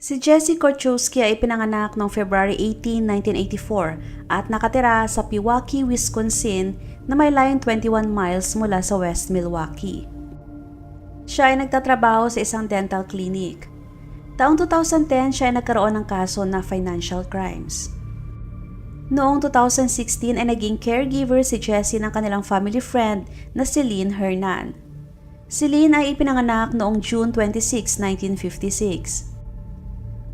Si Jessie Korchowski ay pinanganak noong February 18, 1984 at nakatira sa Pewaukee, Wisconsin na may layong 21 miles mula sa West Milwaukee. Siya ay nagtatrabaho sa isang dental clinic. Taong 2010 siya ay nagkaroon ng kaso na financial crimes. Noong 2016 ay naging caregiver si Jessie ng kanilang family friend na si Lynn Hernan. Si Lynn ay ipinanganak noong June 26, 1956.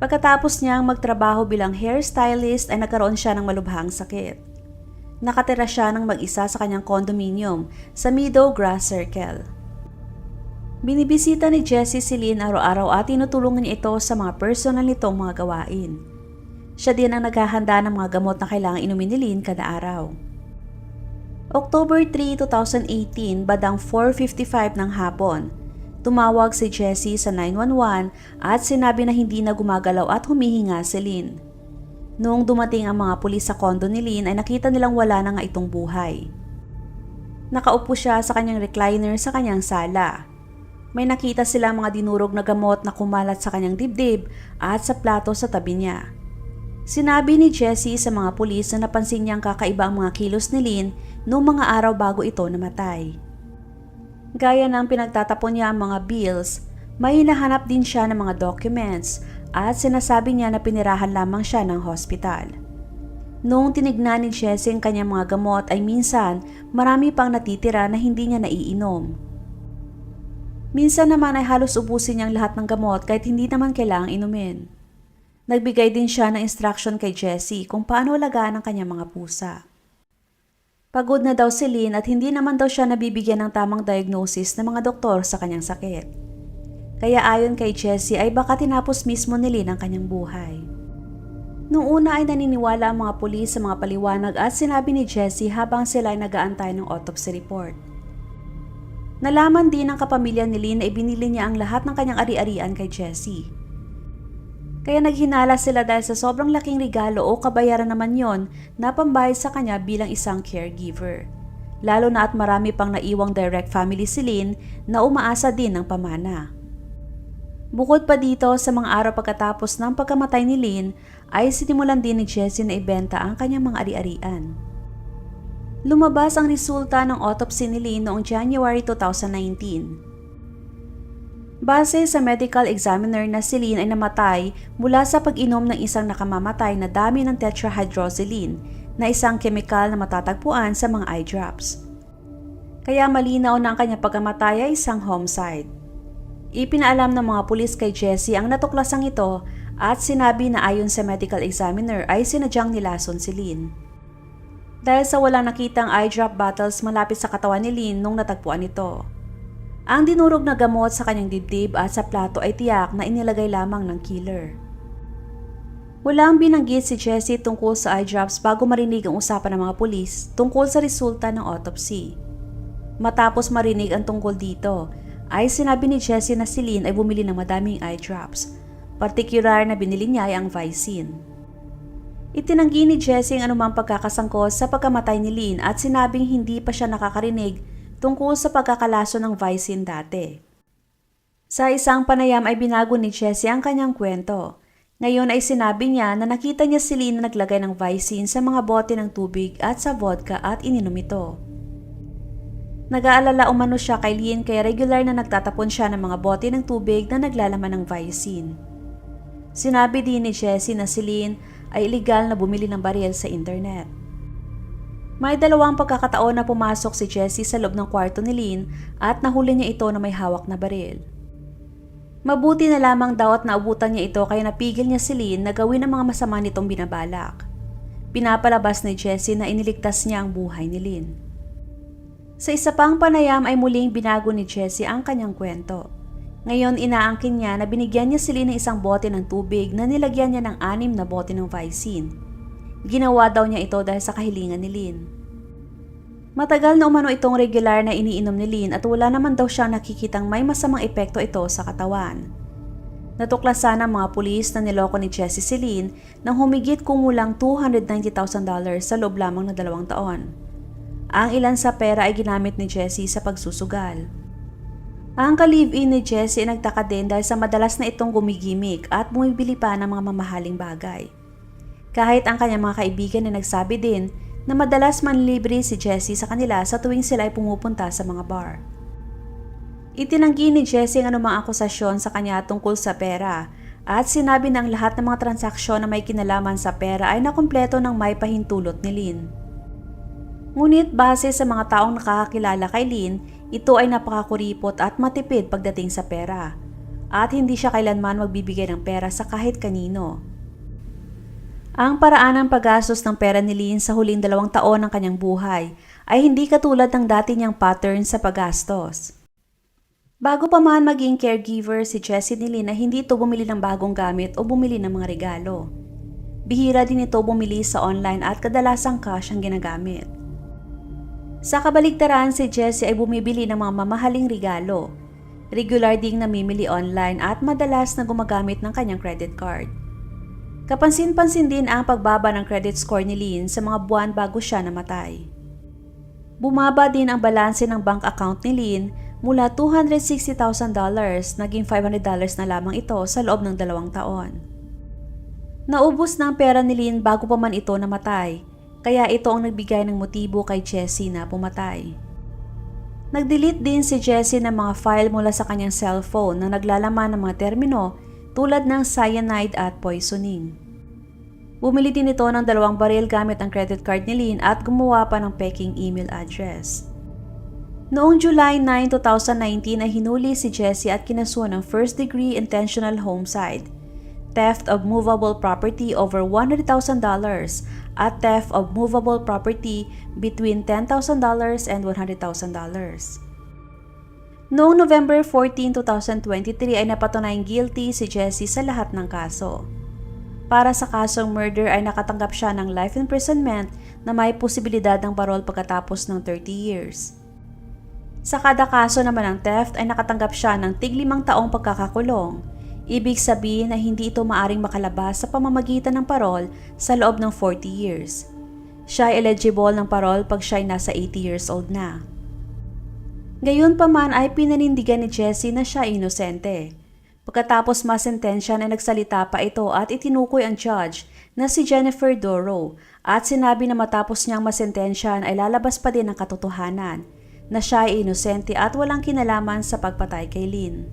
Pagkatapos niyang magtrabaho bilang hairstylist ay nagkaroon siya ng malubhang sakit. Nakatira siya ng mag-isa sa kanyang condominium sa Meadow Grass Circle. Binibisita ni Jessie si Lynn araw-araw at tinutulungan ito sa mga personal nitong mga gawain. Siya din ang naghahanda ng mga gamot na kailangang inumin ni Lynn kada araw. October 3, 2018, badang 4.55 ng hapon, tumawag si Jessie sa 911 at sinabi na hindi na gumagalaw at humihinga si Lynn. Noong dumating ang mga pulis sa kondo ni Lynn ay nakita nilang wala na nga itong buhay. Nakaupo siya sa kanyang recliner sa kanyang sala. May nakita silang mga dinurog na gamot na kumalat sa kanyang dibdib at sa plato sa tabi niya. Sinabi ni Jessie sa mga pulis na napansin niyang kakaiba ang mga kilos ni Lynn noong mga araw bago ito namatay. Gaya ng pinagtatapon niya ang mga bills, may hinahanap din siya ng mga documents at sinasabi niya na pinirahan lamang siya ng hospital. Noong tinignan ni Jessie ang kanyang mga gamot ay minsan marami pang natitira na hindi niya naiinom. Minsan naman ay halos ubusin niyang lahat ng gamot kahit hindi naman kailangang inumin. Nagbigay din siya ng instruction kay Jessie kung paano alagaan ang kanyang mga pusa. Pagod na daw si Lynn at hindi naman daw siya nabibigyan ng tamang diagnosis ng mga doktor sa kanyang sakit. Kaya ayon kay Jessie ay baka tinapos mismo ni Lynn ang kanyang buhay. Noong una ay naniniwala ang mga pulis sa mga paliwanag at sinabi ni Jessie habang sila ay nagaantay ng autopsy report. Nalaman din ng kapamilya ni Lynn na ibinili niya ang lahat ng kanyang ari-arian kay Jessie. Kaya naghinala sila dahil sa sobrang laking regalo o kabayaran naman yon na pambayad sa kanya bilang isang caregiver. Lalo na at marami pang naiwang direct family si Lynn na umaasa din ng pamana. Bukod pa dito sa mga araw pagkatapos ng pagkamatay ni Lynn ay sinimulan din ni Jessie na ibenta ang kanyang mga ari-arian. Lumabas ang resulta ng autopsy ni Lynn noong January 2019. Base sa medical examiner na si Lynn ay namatay mula sa pag-inom ng isang nakamamatay na dami ng tetrahydrozoline na isang kemikal na matatagpuan sa mga eye drops. Kaya malinaw na ang kanyang pagkamatay ay isang homicide. Ipinaalam ng mga pulis kay Jessie ang natuklasang ito at sinabi na ayon sa medical examiner ay sinadyang nilason si Lynn. Dahil sa walang nakitang eye drop bottles malapit sa katawan ni Lynn nung natagpuan ito. Ang dinurog na gamot sa kanyang dibdib at sa plato ay tiyak na inilagay lamang ng killer. Walang binanggit si Jessie tungkol sa eye drops bago marinig ang usapan ng mga pulis tungkol sa resulta ng autopsy. Matapos marinig ang tungkol dito, ay sinabi ni Jessie na si Lynn ay bumili ng madaming eye drops. Partikular na binili niya ay ang Vicin. Itinanggi ni Jessie ang anumang pagkakasangkot sa pagkamatay ni Lynn at sinabing hindi pa siya nakakarinig tungkol sa pagkakalaso ng Vicin dati. Sa isang panayam ay binago ni Jessie ang kanyang kwento. Ngayon ay sinabi niya na nakita niya si Lynn na naglagay ng Vicin sa mga bote ng tubig at sa vodka at ininom ito. Nag-aalala umano siya kay Lynn kaya regular na nagtatapon siya ng mga bote ng tubig na naglalaman ng Vicin. Sinabi din ni Jessie na si Lynn ay illegal na bumili ng baril sa internet. May dalawang pagkakataon na pumasok si Jessie sa loob ng kwarto ni Lynn at nahuli niya ito na may hawak na baril. Mabuti na lamang daw at naubutan niya ito kaya napigil niya si Lynn na gawin ang mga masama nitong binabalak. Pinapalabas ni Jessie na iniligtas niya ang buhay ni Lynn. Sa isa pang panayam ay muling binago ni Jessie ang kanyang kwento. Ngayon inaangkin niya na binigyan niya si Lynn ng isang bote ng tubig na nilagyan niya ng anim na bote ng Vicin Ginawa daw niya ito dahil sa kahilingan ni Lynn. Matagal na umano itong regular na iniinom ni Lynn at wala naman daw siyang nakikitang may masamang epekto ito sa katawan. Natuklasan ng mga pulis na niloko ni Jessie si Lynn ng humigit kumulang $290,000 sa loob lamang ng dalawang taon. Ang ilan sa pera ay ginamit ni Jessie sa pagsusugal. Ang ka-live-in ni Jessie ay nagtaka din dahil sa madalas na itong gumigimik at bumibili pa ng mga mamahaling bagay. Kahit ang kanyang mga kaibigan ay nagsabi din na madalas manlibre si Jessie sa kanila sa tuwing sila ay pumupunta sa mga bar. Itinanggi ni Jessie ang anumang akusasyon sa kanya tungkol sa pera at sinabi ng lahat ng mga transaksyon na may kinalaman sa pera ay nakumpleto ng may pahintulot ni Lynn. Ngunit base sa mga taong nakakakilala kay Lynn, ito ay napakakuripot at matipid pagdating sa pera at hindi siya kailanman magbibigay ng pera sa kahit kanino. Ang paraan ng paggastos ng pera ni Lynn sa huling dalawang taon ng kanyang buhay ay hindi katulad ng dati niyang pattern sa paggastos. Bago pa man maging caregiver si Jessie ni Lynn na hindi ito bumili ng bagong gamit o bumili ng mga regalo. Bihira din ito bumili sa online at kadalasang cash ang ginagamit. Sa kabaligtaran, si Jessie ay bumibili ng mga mamahaling regalo. Regular ding namimili online at madalas na gumagamit ng kanyang credit card. Kapansin-pansin din ang pagbaba ng credit score ni Lynn sa mga buwan bago siya namatay. Bumaba din ang balanse ng bank account ni Lynn mula $260,000 naging $500 na lamang ito sa loob ng dalawang taon. Naubos na pera ni Lynn bago pa man ito namatay, kaya ito ang nagbigay ng motibo kay Jessie na pumatay. Nag-delete din si Jessie ng mga file mula sa kanyang cellphone na naglalaman ng mga termino tulad ng cyanide at poisoning. Bumili din ito ng dalawang baril gamit ang credit card ni Lynn at gumawa pa ng peking email address. Noong July 9, 2019 ay hinuli si Jessie at kinasuhan ng first degree intentional homicide, theft of movable property over $100,000 at theft of movable property between $10,000 and $100,000. Noong November 14, 2023 ay napatunayang guilty si Jessie sa lahat ng kaso. Para sa kasong murder ay nakatanggap siya ng life imprisonment na may posibilidad ng parol pagkatapos ng 30 years. Sa kada kaso naman ng theft ay nakatanggap siya ng tiglimang taong pagkakakulong. Ibig sabihin na hindi ito maaring makalabas sa pamamagitan ng parol sa loob ng 40 years. Siya ay eligible ng parol pag siya ay nasa 80 years old na. Gayon pa man ay pinanindigan ni Jessie na siya inosente. Pagkatapos masentensya ay nagsalita pa ito at itinukoy ang judge na si Jennifer Doro at sinabi na matapos niyang masentensya ay lalabas pa din ang katotohanan na siya ay inosente at walang kinalaman sa pagpatay kay Lynn.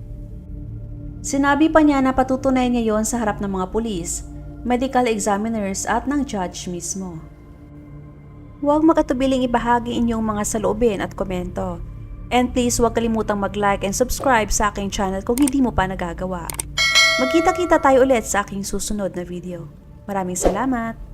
Sinabi pa niya na patutunay niya yon sa harap ng mga pulis, medical examiners at ng judge mismo. Huwag makatubiling ibahagi inyong mga saloobin at komento. And please huwag kalimutang mag-like and subscribe sa aking channel kung hindi mo pa nagagawa. Magkita-kita tayo ulit sa aking susunod na video. Maraming salamat!